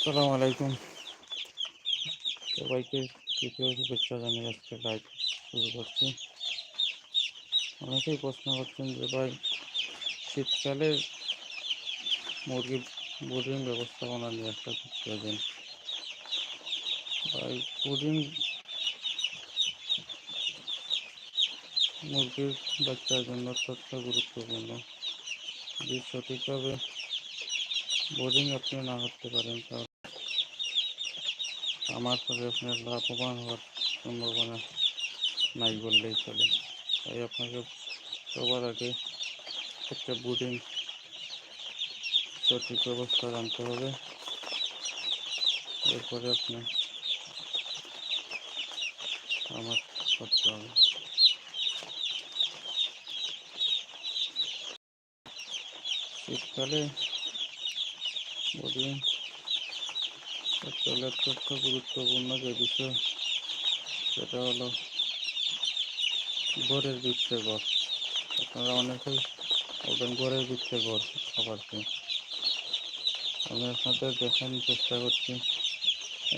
আসসালামু আলাইকুম। সবাইকে তৃতীয় শুভেচ্ছা জানিয়ে আজকে লাইভ শুরু করছি। অনেকেই প্রশ্ন করছেন যে ভাই, শীতকালে মুরগি বোর্ডিং ব্যবস্থাপনা নিয়ে একটা প্রয়োজন ভাই বোর্ডিং মুরগির বাচ্চার জন্য অত্যন্ত গুরুত্বপূর্ণ। যদি সঠিকভাবে বোর্ডিং আপনি না করতে পারেন, তাহলে আমার পরে আপনার লাভবান হওয়ার সম্ভাবনা নাই বললেই চলে। তাই আপনাকে সবার আগে একটা বোর্ডিং সঠিক ব্যবস্থা জানতে হবে। এরপরে আপনি আমার করতে হবে শীতকালে বোর্ডিং আসলে অত্যন্ত গুরুত্বপূর্ণ যে বিষয়, সেটা হলো ঘরের ঘর আপনারা অনেকেই বলবেন ঘরের ভিতরে ঘর খাবার খেয়ে আমি আপনাদের দেখেন চেষ্টা করছি।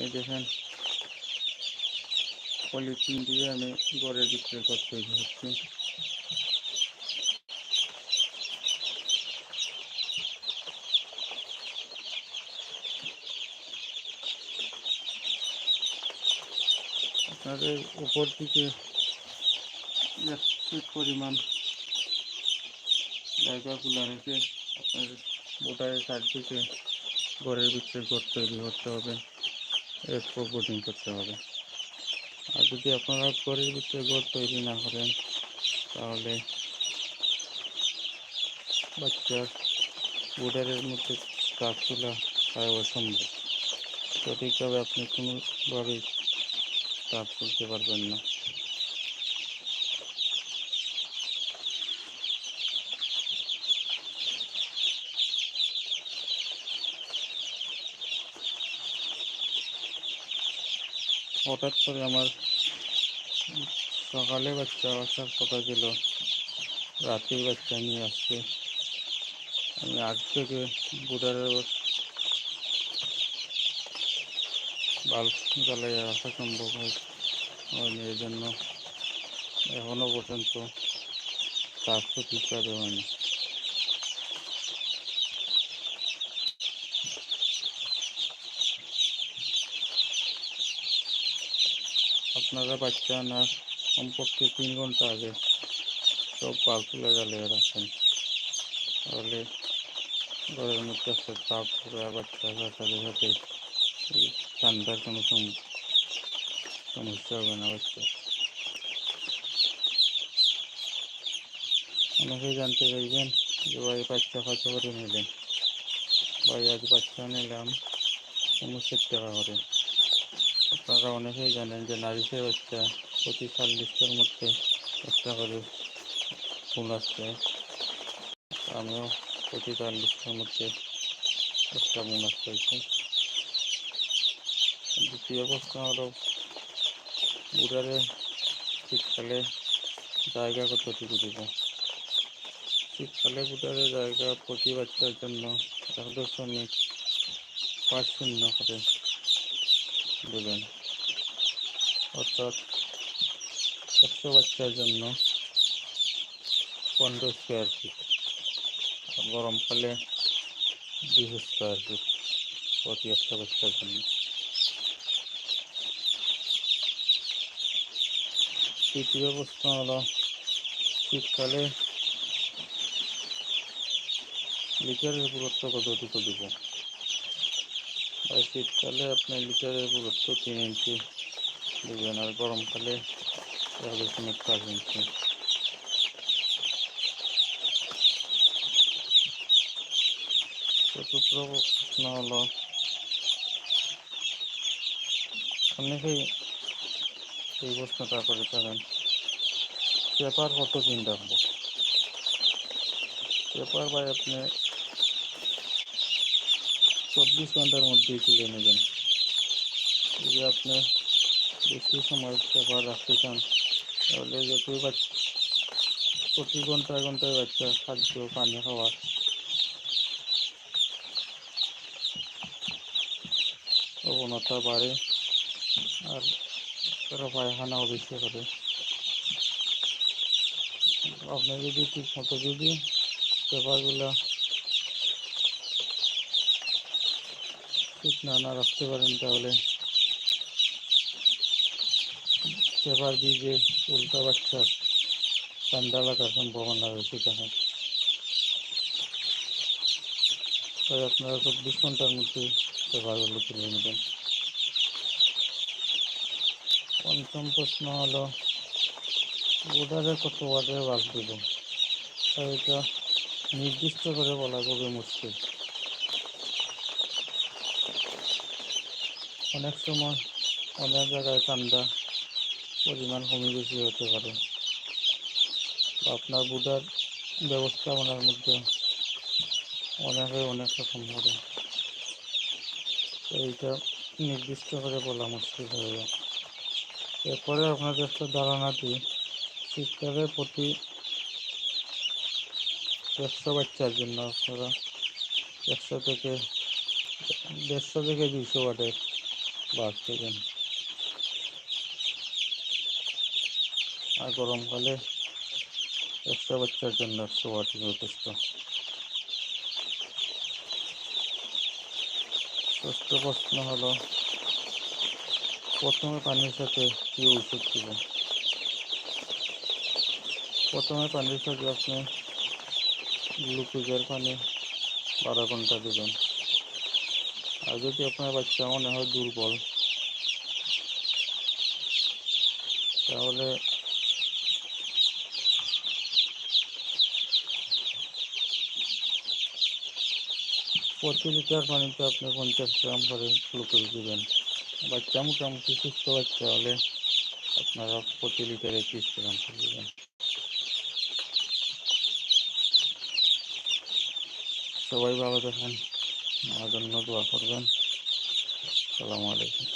এই দেখেন, পলিথিন দিয়ে আমি ঘরের ঘর তৈরি হচ্ছি আপনাদের উপর দিকে এক ফিট পরিমাণ জায়গা খোলা রেখে আপনার বোটারের চারদিকে ঘরের ভিতরে ঘর তৈরি করতে হবে এরপর বোটিং করতে হবে। আর যদি আপনারা ঘরের ভিতরে ঘর তৈরি না করেন, তাহলে বাচ্চার বোটারের মধ্যে কাজ তোলা অসম্ভব। সঠিকভাবে আপনি কোনোভাবেই কাজ করতে পারবেন না। হঠাৎ করে আমার সকালে বাচ্চা আসার কথা ছিল, রাতেই বাচ্চা নিয়ে আসছে। আমি আগ থেকে বুড়ারের বাল্ব জ্বালাই রাখা সম্ভব হয় হয়নি। এই জন্য এখনও পর্যন্ত কাজ ঠিকভাবে হয়নি। আপনারা বাচ্চা না কমপক্ষে তিন ঘণ্টা আগে সব বাল্বগুলো জ্বালিয়ে রাখেন। তাহলে ঘরের মধ্যে একটা তাপ বাচ্চা সাথে সাথে ঠান্ডার কোনো সমস্যা হবে না বাচ্চা। অনেকেই জানতে চাইবেন যে ভাই বাচ্চা কত করে নিলেন? ভাই, আজ বাচ্চা নিলাম উনিশের টাকা করে। আপনারা অনেকেই জানেন যে নারিশের বাচ্চা প্রতি চল্লিশের মধ্যে একটা করে ফুল আসছে। আমিও প্রতি চল্লিশের মধ্যে একটা বোনাস পাইছি দ্বিতীয় প্রশ্ন হলো? বুড়ারে শীতকালে জায়গা কতটুকু দিব? শীতকালে বুটারে জায়গা প্রতি বাচ্চার জন্য এক দশমিক পাঁচ শূন্য করে দেবেন। অর্থাৎ একশো বাচ্চার জন্য পনেরো স্কোয়ার ফিট গরমকালে দুশো স্কোয়ার ফিট প্রতি একশো বাচ্চার জন্য। তৃতীয় প্রশ্ন হলো, শীতকালে লিটারের পুরুত্ব কতটুকু দিব? আর শীতকালে আপনি লিটারের পুরুত্ব তিন ইঞ্চি দেবেন আর গরমকালে এক দশমিক পাঁচ ইঞ্চি। চতুর্থ প্রশ্ন হলো অনেকেই এই প্রশ্নটা করে থাকেন পেপার কতদিন রাখব? পেপার ভাই আপনি চব্বিশ ঘণ্টার মধ্যেই তুলে নেবেন। যদি আপনি বেশি সময় পেপার রাখতে চান, তাহলে যতই বাচ্চা প্রতি ঘন্টায় ঘন্টায় বাচ্চা খাদ্য, পানি, খাওয়া। প্রবণতা বাড়ে। আর তারা পায়খানাও বেশি করে। আপনি যদি ঠিক মতো যদি পেপারগুলো ঠিক না না রাখতে পারেন তাহলে পেপার দিয়ে যে উল্টা বাচ্চার ঠান্ডা লাগার সম্ভাবনা বেশি থাকে তাই আপনারা চব্বিশ ঘণ্টার মধ্যে পেপারগুলো তুলে নেবেন। পঞ্চম প্রশ্ন হলো ওটারে কত ওয়ার্ডের বাস দেব? এটা নির্দিষ্ট করে বলা খুবই মুশকিল। অনেক সময় অনেক জায়গায় ঠান্ডা পরিমাণ কমে বেশি হতে পারে। আপনার বুধার ব্যবস্থাপনার মধ্যে অনেকে অনেক রকম করে এইটা নির্দিষ্ট করে বলা মুশকিল হয়ে যায়। এরপরে আপনাদের একটা ধারণা দিই শীতকালে প্রতি একশো বাচ্চার জন্য আপনারা একশো থেকে দেড়শো থেকে দুশো ওয়াটের বাস দেবেন আর গরমকালে একশো বাচ্চার জন্য একশো ওয়াট যথেষ্ট। ষষ্ঠ প্রশ্ন হলো প্রথমে পানির সাথে কি ওষুধ দিবেন? প্রথমে পানির সাথে আপনি গ্লুকোজের পানি বারো ঘণ্টা দিবেন। আর যদি আপনার বাচ্চা মনে হয় দুর্বল, তাহলে প্রতি লিটার পানিতে আপনি পঞ্চাশ গ্রাম করে গ্লুকোজ দিবেন। বাচ্চা মোটামুটি সুস্থ বাচ্চা হলে আপনারা প্রতি লিটারে তিরিশ গ্রাম করে সবাই ভালো থাকেন, আমার জন্য দোয়া করবেন। সালামু আলাইকুম।